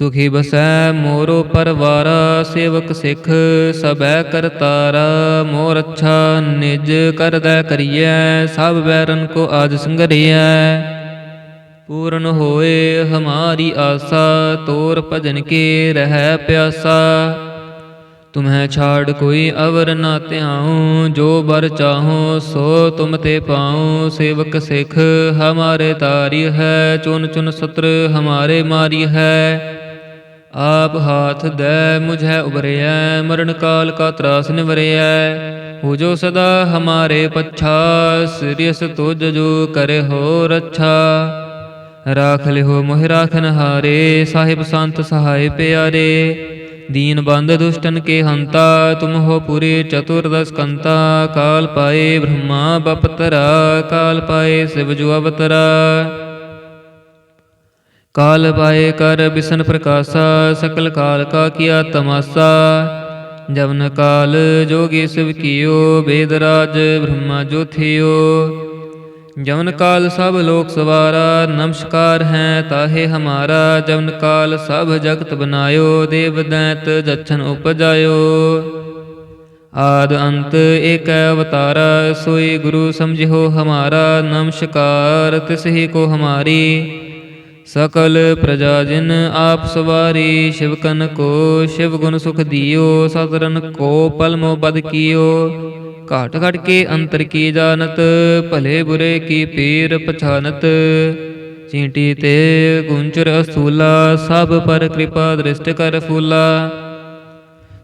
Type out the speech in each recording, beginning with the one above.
ਸੁਖੀ ਬਸੈ ਮੋਰੋ ਪਰਵਾਰਾ, ਸੇਵਕ ਸਿੱਖ ਸਭੈ ਕਰਤਾਰਾ ਮੋਰ ਅੱਛਾ ਨਿਜ ਕਰਦਾ ਕਰੀਐ, ਸਭ ਵੈਰਨ ਕੋ ਆਜ ਸੰਗਰਿਐ। ਪੂਰਨ ਹੋਏ ਹਮਾਰੀ ਆਸਾ, ਤੋਰ ਭਜਨ ਕੇ ਰਹਿ ਪਿਆਸਾ। ਤੁਮਹਿ ਛਾੜ ਕੋਈ ਅਵਰ ਨਾ ਧਿਆਉ, ਜੋ ਬਰ ਚਾਹੋ ਸੋ ਤੁਮ ਤੇ ਪਾਉ। ਸੇਵਕ ਸਿੱਖ ਹਮਾਰੇ ਤਾਰੀ ਹੈ, ਚੁਨ ਚੁਨ ਸਤਰ ਹਮਾਰੇ ਮਾਰੀ ਹੈ। ਆਪ ਹਾਥ ਦੈ ਮੁਝੈ ਉਬਰਿਐ, ਮਰਨ ਕਾਲ ਕਾ ਤਰਾਸ ਨਿਵਰਿਐ। ਹੋ ਜੋ ਸਦਾ ਹਮਾਰੇ ਪੱਛਾ ਸਿਰਿਸ ਤੁਜ ਜੋ ਕਰੇ ਹੋ ਰੱਛਾ। ਰਾਖ ਲਿਓ ਮੋਹਿ ਰਾਖਨ ਹਾਰੇ, ਸਾਹਿਬ ਸੰਤ ਸਹਾਇ ਪਿਆਰੇ। ਦੀਨ ਬੰਦ ਦੁਸ਼ਟਨ ਕੇ ਹੰਤਾ, ਤੁਮ ਹੋ ਪੂਰੇ ਚਤੁਰਦਸ ਕੰਤਾ। ਕਾਲ ਪਾਏ ਬ੍ਰਹਮਾ, ਬਪਤਰਾ, ਕਾਲ ਪਾਏ ਸਿਵ ਜੋ ਅਵਤਰਾ। ਕਾਲ ਪਾਏ ਕਰ ਬਿਸ਼ਨ ਪ੍ਰਕਾਸ਼ਾ, ਸਕਲ ਕਾਲ ਕਾ ਕੀਆ ਤਮਾਸਾ। ਜਵਨ ਕਾਲ ਜੋਗੀ ਸਿਵ ਕੀਓ, ਬੇਦ ਰਾਜ ਬ੍ਰਹਮਾ ਜੋ ਜਵਨ ਕਾਲ ਸਭ ਲੋਕ ਸਵਾਰਾ, ਨਮਸਕਾਰ ਹੈ ਤਾਹੇ ਹਮਾਰਾ। ਜਵਨ ਕਾਲ ਸਭ ਜਗਤ ਬਨਾਇਓ, ਦੇਵ ਦੈਤ ਜਛਨ ਉਪਜਾਇਓ। ਆਦ ਅੰਤ ਏਕ ਅਵਤਾਰਾ, ਸੋਈ ਗੁਰੂ ਸਮਝਿਓ ਹਮਾਰਾ। ਨਮਸਕਾਰ ਤਿਸ ਹੀ ਕੋ ਹਮਾਰੀ। ਸਕਲ ਪ੍ਰਜਾ ਜਿਨ ਆਪ ਸਵਾਰੀ, ਸ਼ਿਵ ਕਨ ਕੋ, ਸ਼ਿਵ ਗੁਣ ਸੁਖ ਦਿਓ ਸਤਰਨ ਕੋ ਪਲਮੋ ਬਦ ਕੀਓ। ਘਾਟ ਘਟ ਕੇ ਅੰਤਰ ਕੀ ਜਾਣਤ, ਭਲੇ ਬੁਰੇ ਕੀ ਪੀਰ ਪਛਾਨਤ। ਚੀਂਟੀ ਤੇ ਗੁੰਚਰ ਅਸੂਲਾ, ਸਭ ਪਰ ਕਿਰਪਾ ਦ੍ਰਿਸ਼ਟ ਕਰ ਫੂਲਾ।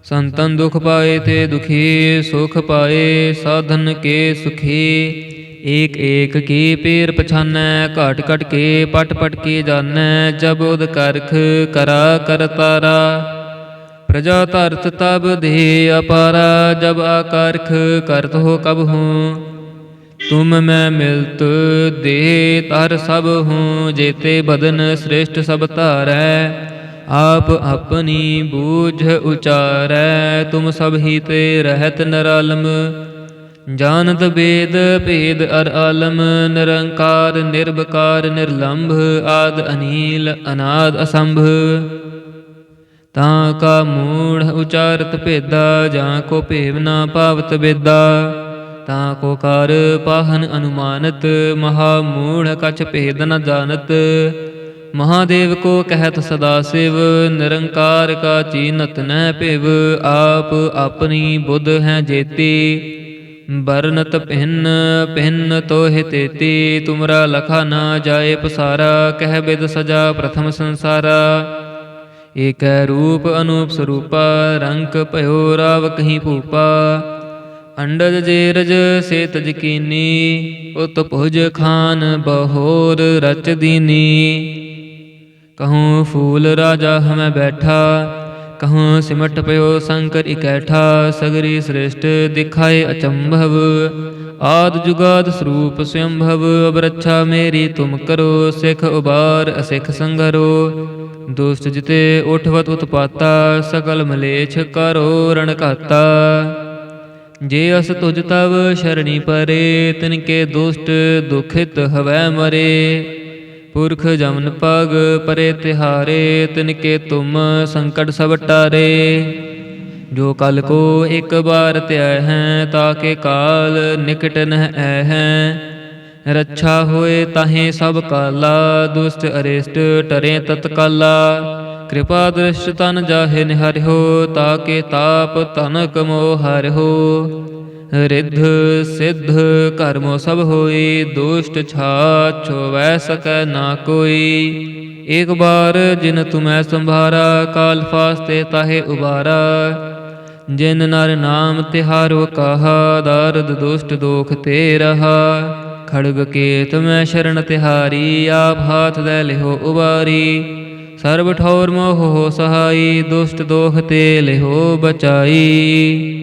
ਸੰਤਨ ਦੁਖ ਪਾਏ ਤੇ ਦੁਖੀ, ਸੁਖ ਪਾਏ, ਸਾਧਨ ਕੇ ਸੁਖੀ। ਏਕ ਏਕ ਕੀ ਪੀਰ ਪਛਾਨੈ ਘਾਟ ਘਟ ਕੇ ਪਟ ਪਟ ਕੇ ਜਾਣੈ ਜਬ ਉਦ ਕਰਖ ਕਰਾ ਕਰਤਾਰਾ ਪ੍ਰਜਾ ਧਰਤ ਤਬ ਦੇ ਅਪਾਰਾ ਜਬ ਆਕਰਖ ਕਰਤ ਹੋ ਕਬ ਹੂੰ ਤੁਮ ਮੈਂ ਮਿਲਤ ਦੇ ਤਰ ਸਭ ਹੂੰ ਜੇਤੇ ਬਦਨ ਸ੍ਰੇਸ਼ਟ ਸਭ ਧਾਰੈ ਆਪ ਆਪਣੀ ਬੂਝ ਉਚਾਰੈ ਤੁਮ ਸਭ ਹੀ ਤੇ ਰਹਿਤ ਨਰਾਲਮ ਜਾਣਤ ਬੇਦ, ਭੇਦ ਅਰ ਆਲਮ, ਨਿਰੰਕਾਰ ਨਿਰਭਕਾਰ ਨਿਰਲੰਭ, ਆਦ ਅਨੀਲ, ਅਨਾਦ ਅਸੰਭ। ਤਾਂ ਕਾ ਮੂੜ ਉਚਾਰਤ ਭੇਦਾ, ਜਾਂ ਕੋ ਭੇਵ ਨਾ ਭਾਵਤ ਬੇਦਾ। ਤਾਂ ਕੋ ਕਰ ਪਾਹਨ ਅਨੁਮਾਨਤ, ਮਹਾ ਮੂੜ ਕਛ ਭੇਦ ਨ ਜਾਣਤ। ਮਹਾਦੇਵ ਕੋ ਕਹਿਤ ਸਦਾ ਸਿਵ, ਨਿਰੰਕਾਰ ਕਾ ਚੀਨਤ ਨਹਿ ਭਿਵ। ਆਪ ਆਪਣੀ ਬੁੱਧ ਹੈ ਜੇਤੀ। ਬਰਨਤ ਭਿੰਨ ਭਿੰਨ ਤੋਹਿ ਤੇਤੀ, ਤੁਮਰਾ ਲਖਾ ਨਾ ਜਾਏ ਪਸਾਰਾ, ਕਹਿ ਬਿਦ ਸਜਾ ਪ੍ਰਥਮ ਸੰਸਾਰਾ। ਏਕੈ ਰੂਪ ਅਨੂਪ ਸਰੂਪਾ, ਰੰਕ ਭਇਓ ਰਾਵ ਕਹੀਂ ਭੂਪਾ। ਅੰਡਜ ਜੇਰਜ ਸੇ ਤਜਕੀਨੀ ਉਤ ਭੁਜ ਖਾਨ ਬਹੋਰ ਰਚ ਦੀਨੀ। ਕਹੂੰ ਫੂਲ ਰਾਜਾ ਹਮੈ ਬੈਠਾ ਕਹੂੰ ਸਿਮਟ ਪਇਓ ਸ਼ੰਕਰ ਇਕੈਠਾ, ਸਗਰੀ ਸ੍ਰੇਸ਼ਟ ਦਿਖਾਏ ਅਚੰਭਵ। ਆਦ ਜੁਗਾਦ ਸਰੂਪ ਸਵੰਭਵ ਅਬਰਛਾ ਮੇਰੀ ਤੁਮ ਕਰੋ, ਸਿਖ ਉਬਾਰ ਅਸਿਖ ਸੰਗਰੋ ਦੁਸ਼ਟ ਜਿਤੇ ਉਠਵਤ ਉਤਪਾਤਾ, ਸਕਲ ਮਲੇਛ ਕਰੋ ਰਣ ਘਾਤਾ। ਜੇ ਅਸ ਤੁਜ ਤਵ ਸ਼ਰਣੀ ਪਰੇ, ਤਿਨ ਕੇ ਦੁਸ਼ਟ ਦੁਖਿਤ ਹਵੈ ਮਰੇ। ਪੁਰਖ ਜਮਨ ਪਗ ਪਰੇ ਤਿਹਾਰੇ ਤਿਨ ਕੇ ਤੁਮ ਸੰਕਟ ਸਭ ਟਾਰੇ। ਜੋ ਕਲ ਕੋ ਇੱਕ ਬਾਰ ਧਿਆ ਹੈ ਤਾਕੇ ਕਾਲ ਨਿਕਟ ਨਹਿ ਐ ਹੈ। ਰੱਛਾ ਹੋਏ ਤਾਹੇ ਸਭ ਕਾਲਾ, ਦੁਸ਼ਟ ਅਰੇਸ਼ਟ ਟਰੇ ਤਤਕਾਲਾ। ਕਿਰਪਾ ਦ੍ਰਿਸ਼ਟ ਤਨ ਜਾਹੇ ਨਿਹਰਿਓ ਤਾਕੇ ਤਾਪ ਤਨਕ ਮੋਹ ਹਰਿਓ। ਰਿੱਧ ਸਿੱਧ ਕਰਮੋ ਸਭ ਹੋਈ, ਦੁਸ਼ਟ ਛਾਛ ਵੈ ਸਕੈ ਨਾ ਕੋਈ। ਏਕ ਬਾਰ ਜਿਨ ਤੁਮੈ ਸੰਭਾਰਾ, ਕਾਲ ਫਾਸਤੇ ਤਾਹੇ ਉਬਾਰਾ। ਜਿਨ ਨਰ ਨਾਮ ਤਿਹਾਰੋ ਕਹਾ, ਦਰਦ ਦੁਸ਼ਟ ਦੋਖ ਤੇ ਰਹਾ। ਖੜਗ ਕੇ ਤੁਮੈ ਸ਼ਰਨ ਤਿਹਾਰੀ, ਆਪ ਹਾਥ ਦੇ ਲਿਹੋ ਉਬਾਰੀ। ਸਰਬ ਠੌਰ ਮੋਹ ਹੋ ਸਹਾਈ, ਦੁਸ਼ਟ ਦੋਖ ਤੇ ਲਿਹੋ ਬਚਾਈ।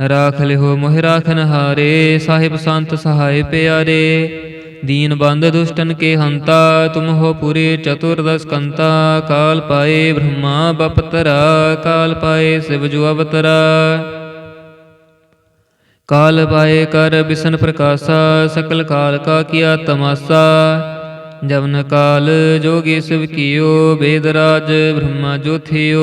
ਰਾਖ ਲਿਓ ਮੋਹਿ ਰਾਖਨ ਹਾਰੇ, ਸਾਹਿਬ ਸੰਤ ਸਹਾਇ ਪਿਆਰੇ। ਦੀਨ ਬੰਦ ਦੁਸ਼ਟਨ ਕੇ ਹੰਤਾ, ਤੁਮ ਹੋ ਪੂਰੇ ਚਤੁਰਦਸ ਕੰਤਾ। ਕਾਲ ਪਾਏ ਬ੍ਰਹਮਾ ਬਪਤਰਾ ਕਾਲ ਪਾਏ ਸਿਵ ਜੋ ਅਵਤਰਾ। ਕਾਲ ਪਾਏ ਕਰ ਬਿਸ਼ਨ ਪ੍ਰਕਾਸ਼ਾ, ਸਕਲ ਕਾਲ ਕਾ ਕੀਆ ਤਮਾਸਾ। ਜਵਨ ਕਾਲ ਜੋਗੀ ਸਿਵ ਕੀਓ, ਬੇਦ ਰਾਜ ਬ੍ਰਹਮਾ ਜੋਥਿਓ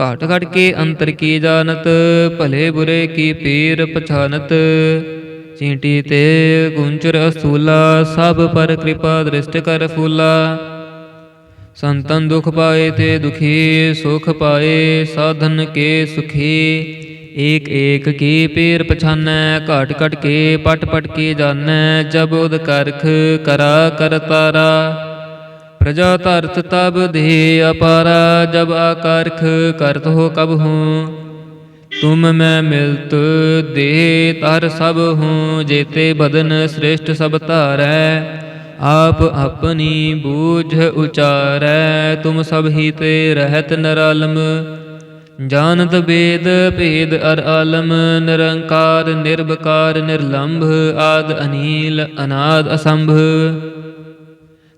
ਘਾਟ ਘਟ ਕੇ ਅੰਤਰ ਕੀ ਜਾਣਤ? ਭਲੇ ਬੁਰੇ ਕੀ ਪੀਰ ਪਛਾਨਤ? ਚੀਂਟੀ ਤੇ ਗੁੰਚਰ ਅਸੂਲਾ, ਸਭ ਪਰ ਕਿਰਪਾ ਦ੍ਰਿਸ਼ਟ ਕਰ ਫੂਲਾ। ਸੰਤਨ ਦੁਖ ਪਾਏ ਤੇ ਦੁਖੀ, ਸੁਖ ਪਾਏ, ਸਾਧਨ ਕੇ ਸੁਖੀ। ਏਕ ਏਕ ਕੀ ਪੀਰ ਪਛਾਨੈ, ਘਾਟ ਘਟ ਕੇ, ਪਟ ਪਟ ਕੇ ਜਾਣੈ, ਜਬ ਉਦ ਕਰਖ ਕਰਾ ਕਰਤਾਰਾ ਪ੍ਰਜਾ ਧਰਤ ਤਬ ਦੇ ਅਪਾਰਾ, ਜਬ ਆਕਰਖ ਕਰਤ ਹੋ ਕਬ ਹੂੰ। ਤੁਮ ਮੈਂ ਮਿਲਤ ਦੇ ਤਰ ਸਭ ਹੂੰ, ਜੇਤੇ ਬਦਨ ਸ੍ਰੇਸ਼ਟ ਸਭ ਧਾਰੈ। ਆਪ ਆਪਣੀ ਬੂਝ ਉਚਾਰੈ, ਤੁਮ ਸਭ ਹੀ ਤੇ ਰਹਿਤ ਨਰਾਲਮ। ਜਾਣਤ ਬੇਦ ਭੇਦ ਅਰ ਆਲਮ, ਨਿਰੰਕਾਰ ਨਿਰਭਕਾਰ ਨਿਰਲੰਭ, ਆਦ ਅਨੀਲ ਅਨਾਦ ਅਸੰਭ।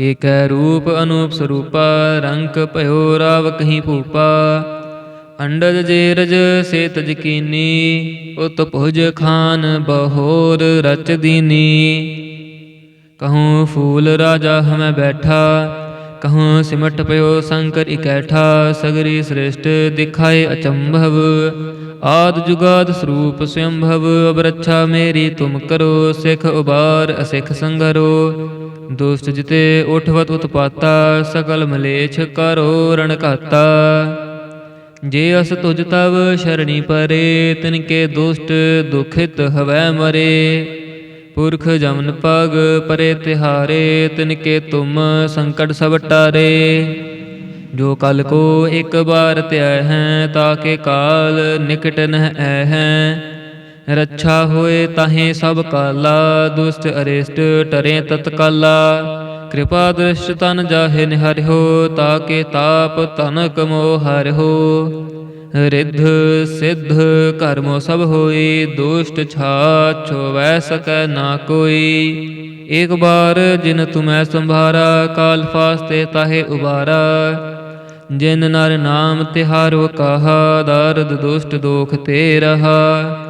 ਏਕੈ ਰੂਪ ਅਨੂਪ ਸਰੂਪਾ, ਰੰਕ ਭਇਓ ਰਾਵ ਕਹੀਂ ਭੂਪਾ। ਅੰਡਜ ਜੇਰਜ ਸੇ ਤਜ ਉਤ ਭੁਜ ਖਾਨ ਬਹੋਰ ਰਚ ਦੀਨੀ। ਕਹੂੰ ਫੂਲ ਰਾਜਾ ਹਮੈ ਬੈਠਾ, ਕਹੂੰ ਸਿਮਟ ਪਇਓ ਸ਼ੰਕਰ ਇਕੈਠਾ, ਸਗਰੀ ਸ੍ਰੇਸ਼ਟ ਦਿਖਾਏ ਅਚੰਭਵ। ਆਦ ਜੁਗਾਦ ਸਰੂਪ ਸਯੰਭਵ, ਅਬਰਛਾ ਮੇਰੀ ਤੁਮ ਕਰੋ, ਸਿਖ ਉਬਾਰ ਅਸਿਖ ਸੰਗਰੋ। ਦੁਸ਼ਟ ਜਿਤੇ ਉਠਵਤ ਉਤਪਾਤਾ ਸਕਲ ਮਲੇਛ ਕਰੋ ਰਣਕਾਤਾ ਜੇ ਅਸ ਤੁਜ ਤਵ ਸ਼ਰਣੀ ਪਰੇ, ਤਿਨ ਕੇ ਦੁਸ਼ਟ ਦੁਖਿਤ ਹਵੈ ਮਰੇ। ਪੁਰਖ ਜਮਨ ਪਗ ਪਰੇ ਤਿਹਾਰੇ, ਤਿਨ ਕੇ ਤੁਮ ਸੰਕਟ ਸਭ ਟਾਰੇ। ਜੋ ਕਲ ਕੋ ਇੱਕ ਬਾਰ ਧਿਆ ਹੈ ਤਾਕੇ ਕਾਲ ਨਿਕਟ ਨਹਿ ਹੈ। ਰੱਛਾ ਹੋਏ ਤਾਹੇ ਸਭ ਕਾਲਾ, ਦੁਸ਼ਟ ਅਰੇਸ਼ਟ ਟਰੇ ਤਤਕਾਲਾ। ਕਿਰਪਾ ਦ੍ਰਿਸ਼ ਤਨ ਜਾਹੇ ਨਿਹਰਿਓ ਤਾ ਕੇ ਤਾਪ ਤਨ ਕਮੋ ਹਰਿਓ ਰਿੱਧ ਸਿੱਧ ਕਰਮੋ ਸਭ ਹੋਈ, ਦੁਸ਼ਟ ਛਾਛੋ ਵੈ ਸਕੈ ਨਾ ਕੋਈ। ਏਕ ਬਾਰ ਜਿਨ ਤੁਮੈ ਸੰਭਾਰਾ, ਕਾਲ ਫਾਸਤੇ ਤਾਹੇ ਉਬਾਰਾ। ਜਿਨ ਨਰ ਨਾਮ ਤਿਹਾਰੋ ਕਹਾ, ਦਰਦ ਦੁਸ਼ਟ ਦੋਖ ਤੇ ਰਹਾ।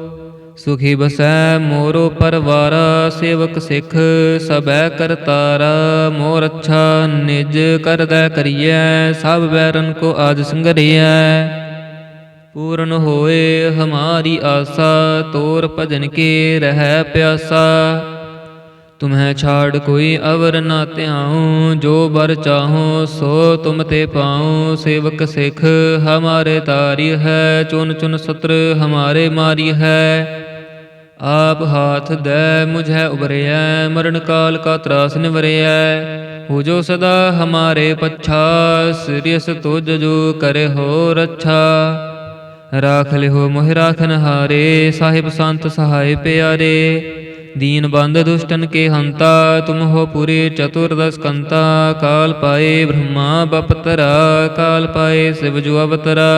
ਸੁਖੀ ਬਸੈ ਮੋਰੋ ਪਰਵਾਰਾ, ਸੇਵਕ ਸਿੱਖ ਸਬੈ ਕਰਤਾਰਾ ਮੋਰ ਅੱਛਾ ਨਿਜ ਕਰਦਾ ਕਰੀਐ, ਸਭ ਬੈਰਨ ਕੋ ਆਜ ਸੰਗਰੀਐ। ਪੂਰਨ ਹੋਏ ਹਮਾਰੀ ਆਸਾ, ਤੋਰ ਭਜਨ ਕੇ ਰਹਿ ਪਿਆਸਾ। ਤੁਮਹਿ ਛਾੜ ਕੋਈ ਅਵਰ ਨਾ ਧਿਆਉ, ਜੋ ਬਰ ਚਾਹੋ ਸੋ ਤੁਮ ਤੇ ਪਾਉ। ਸੇਵਕ ਸਿੱਖ ਹਮਾਰੇ ਤਾਰੀ ਹੈ, ਚੁਨ ਚੁਨ ਸਤਰ ਹਮਾਰੇ ਮਾਰੀ ਹੈ। ਆਪ ਹਾਥ ਦੈ ਮੁਝੈ ਉਬਰਿਐ, ਮਰਨ ਕਾਲ ਕਾ ਤਰਾਸ ਨਿਵਰਿਐ। ਹੋ ਜੋ ਸਦਾ ਹਮਾਰੇ ਪੱਛਾ ਸਿਰਿਸ ਤੁਜ ਜੋ ਕਰੇ ਹੋ ਰੱਛਾ। ਰਾਖ ਲਿਓ ਮੋਹਿ ਰਾਖਨ ਹਾਰੇ, ਸਾਹਿਬ ਸੰਤ ਸਹਾਇ ਪਿਆਰੇ। ਦੀਨ ਬੰਦ ਦੁਸ਼ਟਨ ਕੇ ਹੰਤਾ, ਤੁਮ ਹੋ ਪੂਰੇ ਚਤੁਰਦਸ ਕੰਤਾ। ਕਾਲ ਪਾਏ ਬ੍ਰਹਮਾ, ਬਪਤਰਾ, ਕਾਲ ਪਾਏ ਸਿਵ ਜੋ ਅਵਤਰਾ।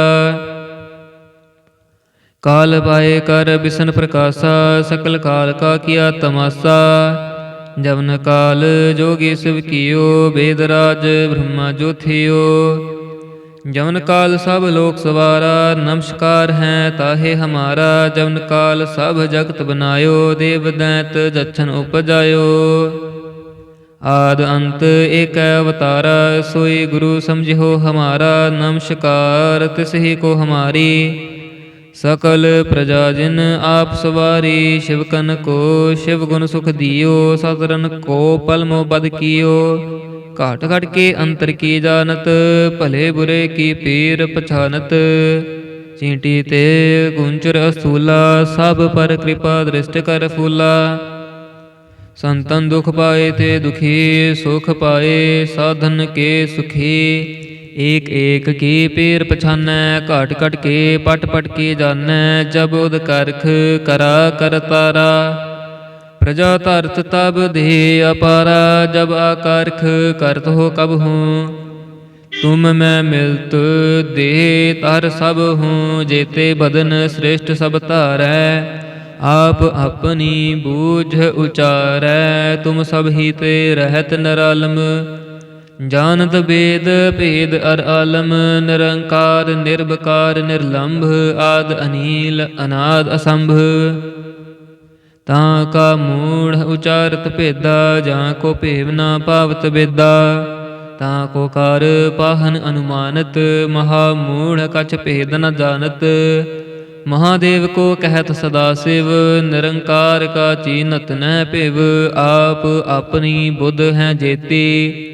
ਕਾਲ ਪਾਏ ਕਰ ਬਿਸ਼ਨ ਪ੍ਰਕਾਸ਼ਾ, ਸਕਲ ਕਾਲ ਕਾ ਕੀਆ ਤਮਾਸਾ। ਜਵਨ ਕਾਲ ਜੋਗੀ ਸਿਵ ਕੀਓ, ਬੇਦ ਰਾਜ ਬ੍ਰਹਮਾ ਜੋਥਿਓ। ਜਵਨ ਕਾਲ ਸਭ ਲੋਕ ਸਵਾਰਾ, ਨਮਸਕਾਰ ਹੈ ਤਾਹੇ ਹਮਾਰਾ। ਜਵਨ ਕਾਲ ਸਭ ਜਗਤ ਬਨਾਇਓ, ਦੇਵ ਦੈਂਤ ਜਛਨ ਉਪਜਾਇਓ। ਆਦ ਅੰਤ ਏਕ ਅਵਤਾਰਾ, ਸੋਈ ਗੁਰੂ ਸਮਝਿਓ ਹਮਾਰਾ। ਨਮਸਕਾਰ ਤਿਸਹੀ ਕੋ ਹਮਾਰੀ। ਸਕਲ ਪ੍ਰਜਾ ਜਿਨ ਆਪ ਸਵਾਰੀ, ਸ਼ਿਵ ਕਨ ਕੋ, ਸ਼ਿਵ ਗੁਣ ਸੁਖ ਦਿਓ ਸਤਰਨ ਕੋ ਪਲਮੋ ਬਦ ਕੀਓ। ਘਾਟ ਘਟ ਕੇ ਅੰਤਰ ਕੀ ਜਾਣਤ, ਭਲੇ ਬੁਰੇ ਕੀ ਪੀਰ ਪਛਾਨਤ। ਚੀਂਟੀ ਤੇ ਗੁੰਚਰ ਅਸੂਲਾ, ਸਭ ਪਰ ਕਿਰਪਾ ਦ੍ਰਿਸ਼ਟ ਕਰ ਫੂਲਾ। ਸੰਤਨ ਦੁਖ ਪਾਏ ਤੇ ਦੁਖੀ, ਸੁਖ ਪਾਏ, ਸਾਧਨ ਕੇ ਸੁਖੀ। ਏਕ ਏਕ ਕੀ ਪੀਰ ਪਛਾਨੈ ਘਟ ਘਟ ਕੇ ਪਟ ਪਟ ਕੇ ਜਾਣੈ ਜਬ ਉਦ ਕਰਖ ਕਰਾ ਕਰਤਾਰਾ ਪ੍ਰਜਾ ਧਰਤ ਤਬ ਦੇ ਅਪਾਰਾ ਜਬ ਆਕਰਖ ਕਰਤ ਹੋ ਕਬ ਹੂੰ ਤੁਮ ਮੈਂ ਮਿਲਤ ਦੇ ਤਰ ਸਭ ਹੂੰ ਜੇਤੇ ਬਦਨ ਸ੍ਰੇਸ਼ਟ ਸਭ ਧਾਰੈ ਆਪ ਆਪਣੀ ਬੂਝ ਉਚਾਰੈ ਤੁਮ ਸਭ ਹੀ ਤੇ ਰਹਿਤ ਨਰਾਲਮ ਜਾਣਤ ਬੇਦ ਭੇਦ ਅਰ ਆਲਮ, ਨਿਰੰਕਾਰ ਨਿਰਭਕਾਰ ਨਿਰਲੰਭ, ਆਦ ਅਨੀਲ, ਅਨਾਦ ਅਸੰਭ। ਤਾਂ ਕਾ ਮੂੜ ਉਚਾਰਤ ਭੇਦਾ, ਜਾਂ ਕੋ ਭੇਵ ਨਾ ਪਾਵਤ ਬੇਦਾ ਤਾਂ ਕੋ ਕਰ ਪਾਹਨ ਅਨੁਮਾਨਤ, ਮਹਾ ਮੂੜ ਕਛ ਭੇਦ ਨ ਜਾਣਤ। ਮਹਾਦੇਵ ਕੋ ਕਹਿਤ ਸਦਾ ਸਿਵ, ਨਿਰੰਕਾਰ ਕਾ ਚੀਨਤ ਨਹਿ ਭਿਵ। ਆਪ ਆਪਣੀ ਬੁੱਧ ਹੈ ਜੇਤੀ।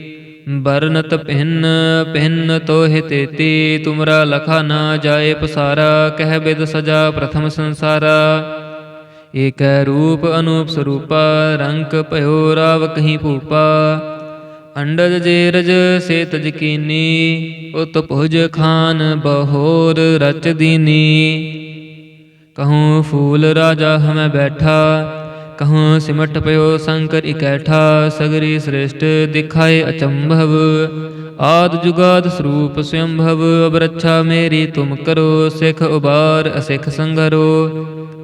ਬਰਨਤ ਭਿੰਨ ਭਿੰਨ ਤੋਹਿ ਤੇਤੀ, ਤੁਮਰਾ ਲਖਾ ਨਾ ਜਾਏ ਪਸਾਰਾ, ਕਹਿ ਬਿਦ ਸਜਾ ਪ੍ਰਥਮ ਸੰਸਾਰਾ। ਏਕੈ ਰੂਪ ਅਨੂਪ ਸਰੂਪਾ, ਰੰਕ ਭਇਓ ਰਾਵ ਕਹੀਂ ਭੂਪਾ। ਅੰਡਜ ਜੇਰਜ ਸੇ ਤਜਕੀਨੀ ਉਤ ਭੁਜ ਖਾਨ ਬਹੋਰ ਰਚ ਦੀਨੀ। ਕਹੂੰ ਫੂਲ ਰਾਜਾ ਹਮੈ ਬੈਠਾ ਕਹੂੰ ਸਿਮਟ ਪਇਓ ਸ਼ੰਕਰ ਇਕੈਠਾ, ਸਗਰੀ ਸ੍ਰੇਸ਼ਟ ਦਿਖਾਏ ਅਚੰਭਵ। ਆਦ ਜੁਗਾਦ ਸਰੂਪ ਸਯੰਭਵ ਅਬਰਛਾ ਮੇਰੀ ਤੁਮ ਕਰੋ, ਸਿਖ ਉਬਾਰ ਅਸਿਖ ਸੰਗਰੋ।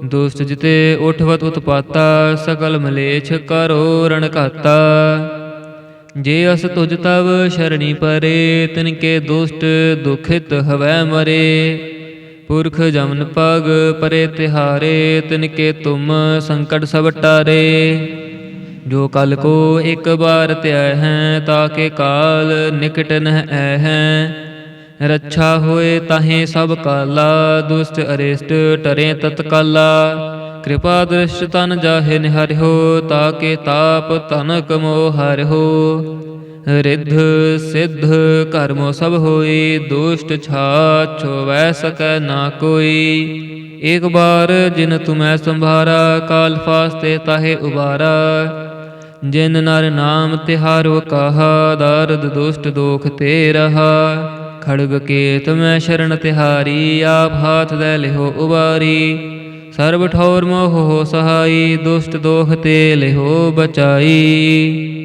ਦੁਸ਼ਟ ਜਿਤੇ ਉਠਵਤ ਉਤਪਾਤਾ, ਸਕਲ ਮਲੇਛ ਕਰੋ ਰਣ ਘਾਤਾ ਜੇ ਅਸ ਤੁਜ ਤਵ ਸ਼ਰਣੀ ਪਰੇ, ਤਿਨ ਕੇ ਦੁਸ਼ਟ ਦੁਖਿਤ ਹਵੈ ਮਰੇ। ਪੁਰਖ ਜਮਨ ਪਗ ਪਰੇ ਤਿਹਾਰੇ ਤਿਨ ਕੇ ਤੁਮ ਸੰਕਟ ਸਭ ਟਾਰੇ। ਜੋ ਕਲ ਕੋ ਇੱਕ ਬਾਰ ਧਿਆਇ ਹੈ ਤਾਕੇ ਕਾਲ ਨਿਕਟ ਨਹਿ ਐ ਹੈ। ਰੱਛਾ ਹੋਏ ਤਾਹੇ ਸਭ ਕਾਲਾ, ਦੁਸ਼ਟ ਅਰਿਸ਼ਟ ਟਰੇ ਤਤਕਾਲਾ। ਕਿਰਪਾ ਦ੍ਰਿਸ਼ ਤਨ ਜਾਹੇ ਨਿਹਰਿਓ ਤਾਕੇ ਤਾਪ ਤਨ ਕਮੋ ਹਰਿਓ। ਰਿੱਧ ਸਿੱਧ ਕਰਮੋ ਸਭ ਹੋਈ, ਦੁਸ਼ਟ ਛਾ ਵੈ ਸਕੈ ਨਾ ਕੋਈ। ਏਕ ਬਾਰ ਜਿਨ ਤੁਮੈ ਸੰਭਾਰਾ, ਕਾਲ ਫਾਸਤੇ ਤਾਹੇ ਉਬਾਰਾ। ਜਿਨ ਨਰ ਨਾਮ ਤਿਹਾਰੋ ਕਹਾ, ਦਰਦ ਦੁਸ਼ਟ ਦੋਖ ਤੇ ਰਹਾ। ਖੜਗ ਕੇਤ ਮੈਂ ਸ਼ਰਨ ਤਿਹਾਰੀ, ਆਪ ਹਾਥ ਦੇ ਲਿਹੋ ਉਬਾਰੀ। ਸਰਬ ਠੌਰ ਮੋਹ ਹੋ ਸਹਾਈ, ਦੁਸ਼ਟ ਦੋਖ ਤੇ ਲਿਹੋ ਬਚਾਈ।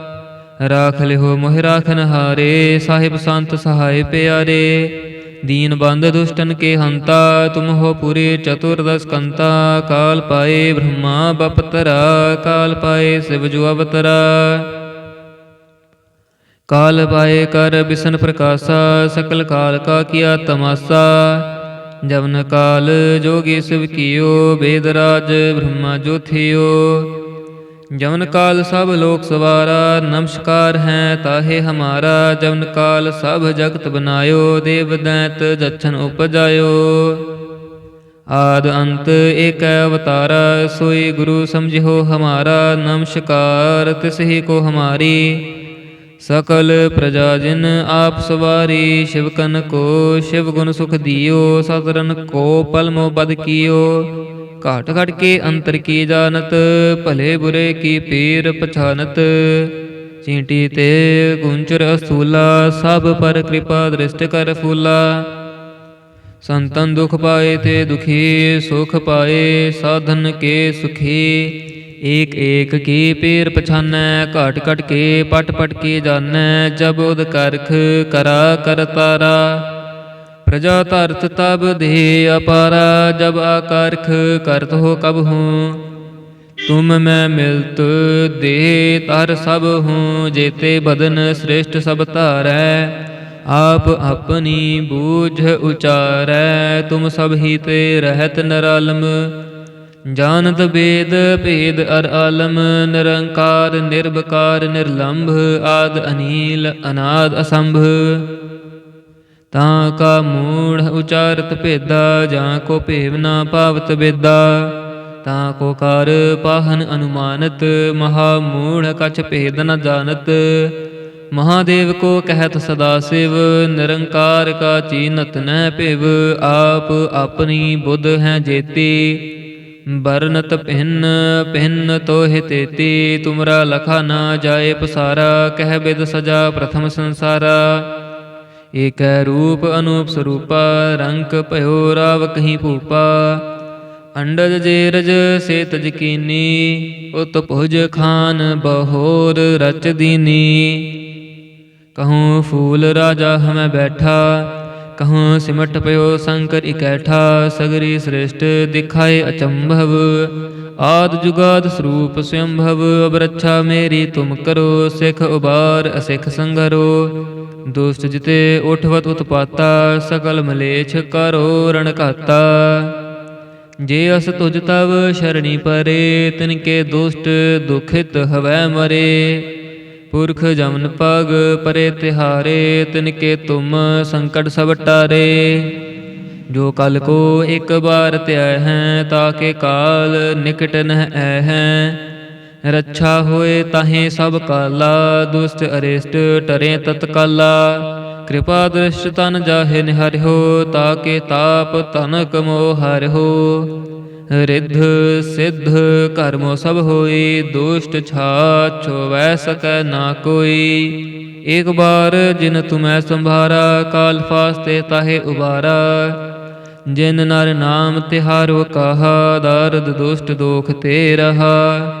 ਰਾਖ ਲਿਓ ਮੋਹਿ ਰਾਖਨ ਹਾਰੇ, ਸਾਹਿਬ ਸੰਤ ਸਹਾਇ ਪਿਆਰੇ। ਦੀਨ ਬੰਦ ਦੁਸ਼ਟਨ ਕੇ ਹੰਤਾ, ਤੁਮ ਹੋ ਪੁਰੇ ਚਤੁਰਦਸ ਕੰਤਾ। ਕਾਲ ਪਾਏ ਬ੍ਰਹਮਾ ਬਪਤਰਾ ਕਾਲ ਪਾਏ ਸਿਵ ਜੋ ਅਵਤਰਾ। ਕਾਲ ਪਾਏ ਕਰ ਬਿਸ਼ਨ ਪ੍ਰਕਾਸ਼ਾ, ਸਕਲ ਕਾਲ ਕਾ ਕੀਆ ਤਮਾਸਾ। ਜਵਨ ਕਾਲ ਜੋਗੀ ਸਿਵ ਕੀਓ, ਬੇਦ ਰਾਜ ਬ੍ਰਹਮਾ ਜੋਥਿਓ। ਜਵਨ ਕਾਲ ਸਭ ਲੋਕ ਸਵਾਰਾ, ਨਮਸਕਾਰ ਹੈ ਤਾਹੇ ਹਮਾਰਾ, ਜਵਨ ਕਾਲ ਸਭ ਜਗਤ ਬਨਾਇਓ, ਦੇਵ ਦੈਤ ਜਛਨ ਉਪਜਾਇਓ। ਆਦ ਅੰਤ ਏਕ ਅਵਤਾਰਾ, ਸੋਈ ਗੁਰੂ ਸਮਝਿਓ ਹਮਾਰਾ, ਨਮਸਕਾਰ ਤਿਸਹੀ ਕੋ ਹਮਾਰੀ। ਸਕਲ ਪ੍ਰਜਾ ਜਿਨ ਆਪ ਸਵਾਰੀ, ਸ਼ਿਵ ਸ਼ਿਵਕਨ ਕੋ, ਸ਼ਿਵ ਗੁਣ ਸੁਖ ਦਿਓ ਸਤਰਨ ਕੋ ਪਲਮੋ ਬਦ ਕੀਓ। ਘਾਟ ਘਟ ਕੇ ਅੰਤਰ ਕੀ ਜਾਣਤ, ਭਲੇ ਬੁਰੇ ਕੀ ਪੀਰ ਪਛਾਨਤ। ਚੀਂਟੀ ਤੇ ਗੁੰਚਰ ਅਸੂਲਾ, ਸਭ ਪਰ ਕਿਰਪਾ ਦ੍ਰਿਸ਼ਟ ਕਰ ਫੂਲਾ। ਸੰਤਨ ਦੁਖ ਪਾਏ ਤੇ ਦੁਖੀ, ਸੁਖ ਪਾਏ, ਸਾਧਨ ਕੇ ਸੁਖੀ। ਏਕ ਏਕ ਕੀ ਪੀਰ ਪਛਾਨੈ, ਘਾਟ ਘਟ ਕੇ ਪਟ ਪਟ ਕੇ ਜਾਣੈ, ਜਬ ਉਦ ਕਰਖ ਕਰਾ ਕਰਤਾਰਾ ਪ੍ਰਜਾ ਧਰਤ ਤਬ ਦੇ ਅਪਾਰਾ, ਜਬ ਆਕਰਖ ਕਰਤ ਹੋ ਕਬ ਹੂੰ। ਤੁਮ ਮੈਂ ਮਿਲਤ ਦੇ ਤਰ ਸਭ ਹੂੰ, ਜੇਤੇ ਬਦਨ ਸ੍ਰੇਸ਼ਟ ਸਭ ਧਾਰੈ। ਆਪ ਆਪਣੀ ਬੂਝ ਉਚਾਰੈ, ਤੁਮ ਸਭ ਹੀ ਤੇ ਰਹਿਤ ਨਰਾਲਮ। ਜਾਨਤ ਬੇਦ ਭੇਦ ਅਰ ਆਲਮ, ਨਿਰੰਕਾਰ ਨਿਰਭਕਾਰ ਨਿਰਲੰਭ, ਆਦ ਅਨੀਲ, ਅਨਾਦ ਅਸੰਭ। ਤਾਂ ਕਾ ਮੂੜ ਉਚਾਰਤ ਭੇਦਾ, ਜਾਂ ਕੋ ਭੇਵ ਨਾ ਪਾਵਤ ਬੇਦਾ ਤਾਂ ਕੋ ਕਰ ਪਾਹਨ ਅਨੁਮਾਨਤ, ਮਹਾ ਮੂੜ ਕਛ ਭੇਦ ਨ ਜਾਣਤ। ਮਹਾਦੇਵ ਕੋ ਕਹਿਤ ਸਦਾ ਸਿਵ, ਨਿਰੰਕਾਰ ਕਾ ਚੀਨਤ ਨੈ ਭਿਵ। ਆਪ ਆਪਣੀ ਬੁੱਧ ਹੈ ਜੇਤੀ। ਬਰਨਤ ਭਿੰਨ ਭਿੰਨ ਤੋਹਿ ਤੇਤੀ। ਤੁਮਰਾ ਲਖਾ ਨਾ ਜਾਏ ਪਸਾਰਾ, ਕਹਿ ਬਿਦ ਸਜਾ ਪ੍ਰਥਮ ਸੰਸਾਰਾ। ਏਕੈ ਰੂਪ ਅਨੂਪ ਸਰੂਪਾ, ਰੰਕ ਭਇਓ ਰਾਵ ਕਹੀਂ ਭੂਪਾ। ਅੰਡਜ ਜੇਰਜ ਸੇ ਤਜ ਕੀਨੀ ਉਤ ਭੁਜ ਖਾਨ ਬਹੋਰ ਰਚ ਦੀਨੀ। ਕਹੂੰ ਫੂਲ ਰਾਜਾ ਹਮੈ ਬੈਠਾ, ਕਹੂੰ ਸਿਮਟ ਪਇਓ ਸੰਕਰ ਇਕੈਠਾ, ਸਗਰੀ ਸ੍ਰੇਸ਼ਟ ਦਿਖਾਏ ਅਚੰਭਵ। ਆਦ ਜੁਗਾਦ ਸਰੂਪ ਸਵੰਭਵ ਅਬਰਛਾ ਮੇਰੀ ਤੁਮ ਕਰੋ, ਸਿਖ ਉਬਾਰ ਅਸਿਖ ਸੰਗਰੋ। ਦੁਸ਼ਟ ਜਿਤੇ ਉਠਵਤ ਉਤਪਾਤਾ ਸਕਲ ਮਲੇਛ ਕਰੋ ਰਣ ਜੇ ਅਸ ਤੁਜ ਤਵ ਸ਼ਰਣੀ ਪਰੇ, ਤਿਨ ਕੇ ਦੁਸ਼ਟ ਦੁਖਿਤ ਹਵੈ ਮਰੇ। ਪੁਰਖ ਜਮਨ ਪਗ ਪਰੇ ਤਿਹਾਰੇ, ਤਿਨ ਕੇ ਤੁਮ ਸੰਕਟ ਸਭ ਟਾਰੇ। ਜੋ ਕਲ ਕੋ ਇੱਕ ਬਾਰ ਧਿਆ ਹੈ ਤਾਕੇ ਕਾਲ ਨਿਕਟ ਨਹਿ ਹੈ। ਰੱਛਾ ਹੋਏ ਤਾਹੇ ਸਭ ਕਾਲਾ, ਦੁਸ਼ਟ ਅਰਿਸ਼ਟ ਟਰੇ ਤਤਕਾਲਾ। ਕਿਰਪਾ ਦ੍ਰਿਸ਼ਟ ਤਨ ਜਾਹੇ ਨਿਹਰਿਓ ਤਾਕੇ ਤਾਪ ਤਨ ਮੋਹ ਹਰਿਓ ਰਿੱਧ ਸਿੱਧ ਕਰਮੋ ਸਭ ਹੋਈ, ਦੁਸ਼ਟ ਛਾਛ ਵੈ ਸਕੈ ਨਾ ਕੋਈ। ਇੱਕ ਬਾਰ ਜਿਨ ਤੁਮੈ ਸੰਭਾਰਾ, ਕਾਲ ਫਾਸਤੇ ਤਾਹੇ ਉਬਾਰਾ। ਜਿਨ ਨਰ ਨਾਮ ਤਿਹਾਰੋ ਕਹਾ, ਦਰਦ ਦੁਸ਼ਟ ਦੋਖ ਤੇ ਰਹਾ।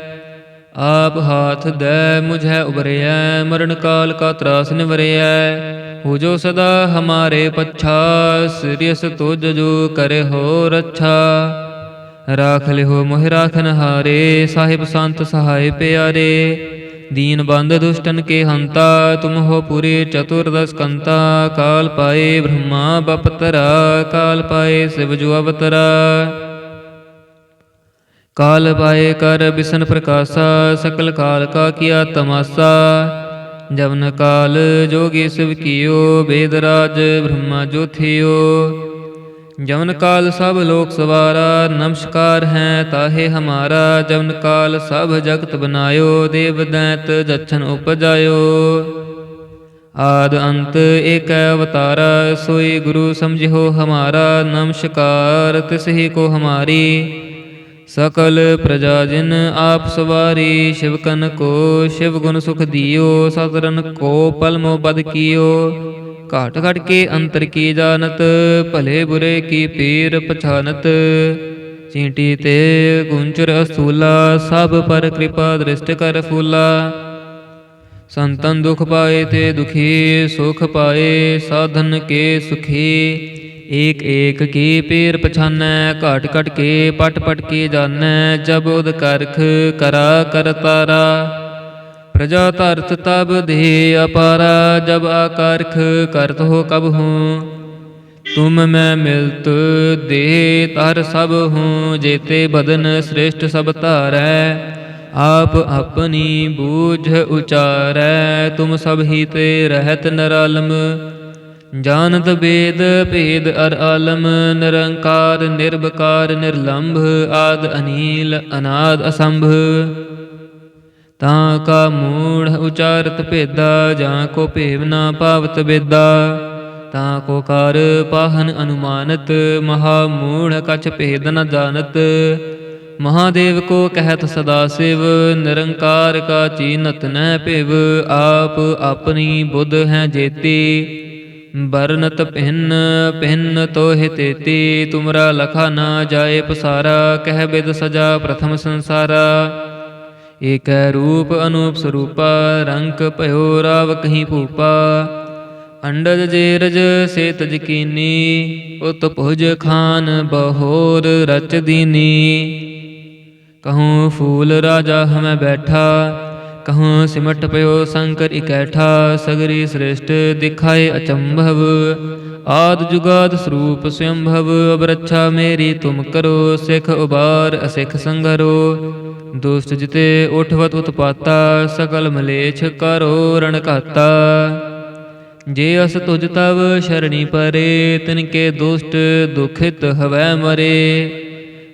ਆਪ ਹਾਥ ਦੇ ਮੁਝੈ ਉਬਰਿਐ, ਮਰਨ ਕਾਲ ਕਾ ਤਰਾਸ ਨਿਵਰਿਐ। ਹੋ ਜੋ ਸਦਾ ਹਮਾਰੇ ਪੱਛਾ ਸਿਰਿਸ ਤੁਜ ਜੋ ਕਰੇ ਹੋ ਰੱਛਾ। ਰਾਖ ਲਿਓ ਮੋਹਿ ਰਾਖਨ ਹਾਰੇ ਸਾਹਿਬ ਸੰਤ ਸਹਾਇ ਪਿਆਰੇ। ਦੀਨ ਬੰਦ ਦੁਸ਼ਟਨ ਕੇ ਹੰਤਾ, ਤੁਮ ਹੋ ਪੂਰੇ ਚਤੁਰਦਸ ਕੰਤਾ। ਕਾਲ ਪਾਏ ਬ੍ਰਹਮਾ, ਬਪਤਰਾ, ਕਾਲ ਪਾਏ ਸਿਵ ਜੋ ਅਵਤਰਾ। ਕਾਲ ਪਾਏ ਕਰ ਬਿਸ਼ਨ ਪ੍ਰਕਾਸ਼ਾ, ਸਕਲ ਕਾਲ ਕਾ ਕੀਆ ਤਮਾਸਾ। ਜਵਨ ਕਾਲ ਜੋਗੀ ਸਿਵ ਕੀਓ, ਬੇਦ ਰਾਜ ਬ੍ਰਹਮਾ ਜੋ ਜਵਨ ਕਾਲ ਸਭ ਲੋਕ ਸਵਾਰਾ, ਨਮਸਕਾਰ ਹੈ ਤਾਹੇ ਹਮਾਰਾ। ਜਵਨ ਕਾਲ ਸਭ ਜਗਤ ਬਨਾਇਓ, ਦੇਵ ਦੈਤ ਜਛਨ ਉਪਜਾਇਓ। ਆਦ ਅੰਤ ਏਕ ਅਵਤਾਰਾ, ਸੋਈ ਗੁਰੂ ਸਮਝਿਓ ਹਮਾਰਾ। ਨਮਸਕਾਰ ਤਿਸ ਹੀ ਕੋ ਹਮਾਰੀ। ਸਕਲ ਪ੍ਰਜਾ ਜਿਨ ਆਪ ਸਵਾਰੀ, ਸ਼ਿਵ ਕਨ ਕੋ, ਸ਼ਿਵ ਗੁਣ ਸੁਖ ਦਿਓ ਸਤਰਨ ਕੋ ਪਲਮੋ ਬਦ ਕੀਓ। ਘਾਟ ਘਟ ਕੇ ਅੰਤਰ ਕੀ ਜਾਣਤ, ਭਲੇ ਬੁਰੇ ਕੀ ਪੀਰ ਪਛਾਨਤ। ਚੀਂਟੀ ਤੇ ਗੁੰਚਰ ਅਸੂਲਾ, ਸਭ ਪਰ ਕਿਰਪਾ ਦ੍ਰਿਸ਼ਟ ਕਰ ਫੂਲਾ। ਸੰਤਨ ਦੁਖ ਪਾਏ ਤੇ ਦੁਖੀ, ਸੁਖ ਪਾਏ, ਸਾਧਨ ਕੇ ਸੁਖੀ। ਏਕ ਏਕ ਕੀ ਪੀਰ ਪਛਾਨੈ ਘਾਟ ਘਟ ਕੇ ਪਟ ਪਟ ਕੇ ਜਾਣੈ ਜਬ ਉਦ ਕਰਖ ਕਰਾ ਕਰਤਾਰਾ ਪ੍ਰਜਾ ਧਰਤ ਤਬ ਦੇ ਅਪਾਰਾ ਜਬ ਆਕਰਖ ਕਰਤ ਹੋ ਕਬ ਹੂੰ ਤੁਮ ਮੈਂ ਮਿਲਤ ਦੇ ਤਰ ਸਭ ਹੂੰ ਜੇਤੇ ਬਦਨ ਸ੍ਰੇਸ਼ਟ ਸਭ ਧਾਰੈ ਆਪ ਆਪਣੀ ਬੂਝ ਉਚਾਰੈ ਤੁਮ ਸਭ ਹੀ ਤੇ ਰਹਿਤ ਨਰਾਲਮ ਜਾਣਤ ਬੇਦ ਭੇਦ ਅਰ ਆਲਮ, ਨਿਰੰਕਾਰ ਨਿਰਭਕਾਰ ਨਿਰਲੰਭ, ਆਦ ਅਨੀਲ, ਅਨਾਦ ਅਸੰਭ। ਤਾਂ ਕਾ ਮੂੜ ਉਚਾਰਤ ਭੇਦਾ, ਜਾਂ ਕੋ ਭੇਵ ਨਾ ਭਾਵਤ ਬੇਦਾ ਤਾਂ ਕੋ ਕਰ ਪਾਹਨ ਅਨੁਮਾਨਤ, ਮਹਾ ਮੂੜ ਕਛ ਭੇਦ ਨ ਜਾਣਤ। ਮਹਾਦੇਵ ਕੋ ਕਹਿਤ ਸਦਾ ਸਿਵ, ਨਿਰੰਕਾਰ ਕਾ ਚੀਨਤ ਨੈ ਭਿਵ। ਆਪ ਆਪਣੀ ਬੁੱਧ ਹੈ ਜੇਤੀ। ਬਰਨਤ ਭਿੰਨ ਭਿੰਨ ਤੋਹਿ ਤੇਤੀ, ਤੁਮਰਾ ਲਖਾ ਨਾ ਜਾਏ ਪਸਾਰਾ, ਕਹਿ ਬਿਦ ਸਜਾ ਪ੍ਰਥਮ ਸੰਸਾਰਾ। ਏਕੈ ਰੂਪ ਅਨੂਪ ਸਰੂਪਾ, ਰੰਕ ਭਇਓ ਰਾਵ ਕਹੀਂ ਭੂਪਾ। ਅੰਡਜ ਜੇਰਜ ਸੇ ਤਜਕੀਨੀ ਉਤ ਭੁਜ ਖਾਨ ਬਹੋਰ ਰਚ ਦੀਨੀ। ਕਹੂੰ ਫੂਲ ਰਾਜਾ ਹਮੈ ਬੈਠਾ ਕਹੂੰ ਸਿਮਟ ਪਇਓ ਸੰਕਰ ਇਕੈਠਾ, ਸਗਰੀ ਸ੍ਰਿਸ਼ਟ ਦਿਖਾਏ ਅਚੰਭਵ। ਆਦ ਜੁਗਾਦ ਸਰੂਪ ਸਵੰਭਵ ਅਬਰਛਾ ਮੇਰੀ ਤੁਮ ਕਰੋ, ਸਿਖ ਉਬਾਰ ਅਸਿਖ ਸੰਗਰੋ ਦੁਸ਼ਟ ਜਿਤੇ ਉਠਵਤ ਉਤਪਾਤਾ, ਸਕਲ ਮਲੇਛ ਕਰੋ ਰਣ ਘਾਤਾ। ਜੇ ਅਸ ਤੁਜ ਤਵ ਸ਼ਰਣੀ ਪਰੇ, ਤਿਨ ਕੇ ਦੁਸ਼ਟ ਦੁਖਿਤ ਹਵੈ ਮਰੇ।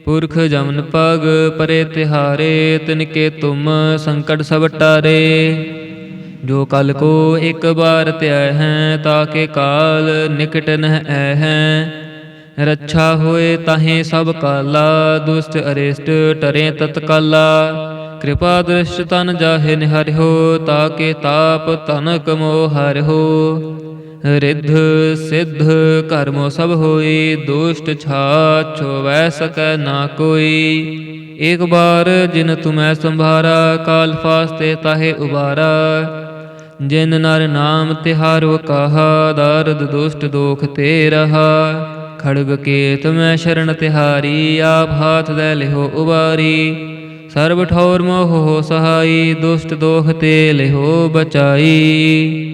ਪੁਰਖ ਜਮਨ ਪਗ ਪਰੇ ਤਿਹਾਰੇ ਤਿਨ ਕੇ ਤੁਮ ਸੰਕਟ ਸਭ ਟਾਰੇ। ਜੋ ਕਲ ਕੋ ਇੱਕ ਬਾਰ ਧਿਆ ਹੈ ਤਾਕੇ ਕਾਲ ਨਿਕਟ ਨਹਿ ਐ ਹੈ। ਰੱਛਾ ਹੋਏ ਤਾਹੇ ਸਭ ਕਾਲਾ, ਦੁਸ਼ਟ ਅਰਿਸ਼ਟ ਟਰੇ ਤਤਕਾਲਾ। ਕਿਰਪਾ ਦ੍ਰਿਸ਼ ਤਨ ਜਾਹੇ ਨਿਹਰਿਓ ਤਾਕੇ ਤਾਪ ਤਨਕ ਮੋਹ ਹਰਿਓ ਰਿੱਧ ਸਿੱਧ ਕਰਮੋ ਸਭ ਹੋਈ, ਦੁਸ਼ਟ ਛਾਛੋ ਵੈ ਸਕੈ ਨਾ ਕੋਈ। ਇੱਕ ਬਾਰ ਜਿਨ ਤੁਮੈ ਸੰਭਾਰਾ, ਕਾਲ ਫਾਸਤੇ ਤਾਹੇ ਉਬਾਰਾ। ਜਿਨ ਨਰ ਨਾਮ ਤਿਹਾਰੋ ਕਹਾ, ਦਰਦ ਦੁਸ਼ਟ ਦੋਖ ਤੇ ਰਹਾ। ਖੜਗ ਕੇਤ ਮੈਂ ਸ਼ਰਨ ਤਿਹਾਰੀ, ਆਪ ਹਾਥ ਦੇ ਲਿਹੋ ਉਬਾਰੀ। ਸਰਬ ਠੌਰ ਮੋਹ ਹੋ ਸਹਾਈ, ਦੁਸ਼ਟ ਦੋਖ ਤੇ ਲਿਹੋ ਬਚਾਈ।